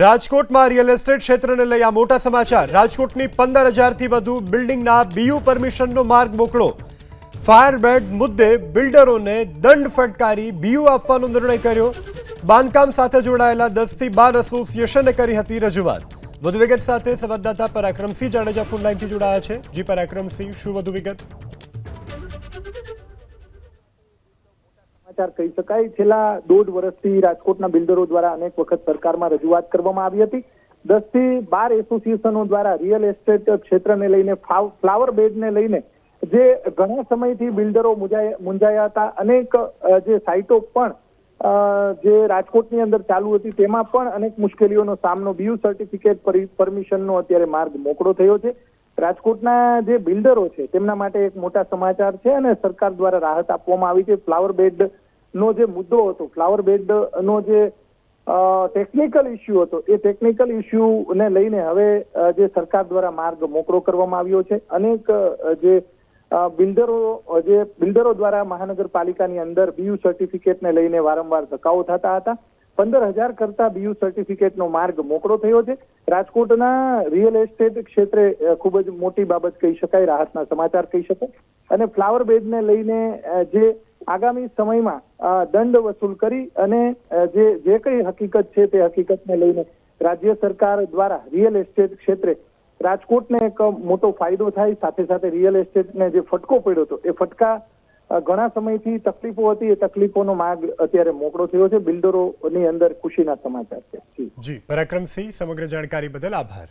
રાજકોટમાં real estate ક્ષેત્રને લઈ આ મોટા સમાચાર. રાજકોટની પંદર હજારથી વધુ બિલ્ડિંગના બીયુ પરમિશનનો માર્ગ મોકળો. ફાયરબેડ મુદ્દે બિલ્ડરોને દંડ ફટકારી બીયુ આપવાનો નિર્ણય કર્યો. બાંધકામ સાથે જોડાયેલા દસથી બાર એસોસિએશને કરી હતી રજૂઆત. વધુ વિગત સાથે સંવાદદાતા પરાક્રમસિંહ જાડેજા ફોન લાઈનથી જોડાયા છે. જી પરાક્રમસિંહ, શું વધુ વિગત? સમાચાર કહી શકાય. છેલ્લા દોઢ વર્ષથી રાજકોટના બિલ્ડરો દ્વારા અનેક વખત સરકારમાં રજૂઆત કરવામાં આવી હતી. દસથી બાર એસોસિએશનો દ્વારા રિયલ એસ્ટેટ ક્ષેત્રને લઈને ફ્લાવર બેડને લઈને જે ઘણા સમયથી બિલ્ડરો મુંજાયા, મૂંઝાયા હતા. અનેક જે સાઇટો પણ જે રાજકોટની અંદર ચાલુ હતી, તેમાં પણ અનેક મુશ્કેલીઓનો સામનો, બીયુ સર્ટિફિકેટ પરમિશનનો અત્યારે માર્ગ મોકળો થયો છે. રાજકોટના જે બિલ્ડરો છે, તેમના માટે એક મોટા સમાચાર છે અને સરકાર દ્વારા રાહત આપવામાં આવી છે. ફ્લાવર બેડ નો જે મુદ્દો હતો ફ્લાવર બેડ નો જે ટેકનિકલ ઇસ્યુ હતો, એ ટેકનિકલ ઇશ્યુને લઈને હવે જે સરકાર દ્વારા માર્ગ મોકળો કરવામાં આવ્યો છે. અનેક જે બિલ્ડરો જે બિલ્ડરો દ્વારા મહાનગરપાલિકાની અંદર બીયુ સર્ટિફિકેટને લઈને વારંવાર ધક્કાઓ થતા હતા. પંદર હજાર કરતા બીયુ સર્ટિફિકેટનો માર્ગ મોકળો થયો છે. રાજકોટના રિયલ એસ્ટેટ ક્ષેત્રે ખૂબ જ મોટી બાબત કહી શકાય, રાહતના સમાચાર કહી શકાય. અને ફ્લાવર બેડને લઈને જે આગામી સમયમાં દંડ વસૂલ કરી અને જે જે કઈ હકીકત છે તે હકીકતને લઈને રાજ્ય સરકાર દ્વારા રિયલ એસ્ટેટ ક્ષેત્રે રાજકોટને એક મોટો ફાયદો થાય, સાથે સાથે રિયલ એસ્ટેટને જે ફટકો પડ્યો હતો, એ ફટકા ઘણા સમયથી તકલીફો હતી, એ તકલીફોનો માર્ગ અત્યારે મોકળો થયો છે. બિલ્ડરોની અંદર ખુશીના સમાચાર છે. જી, પરાક્રમસિંહ, સમગ્ર જાણકારી બદલ આભાર.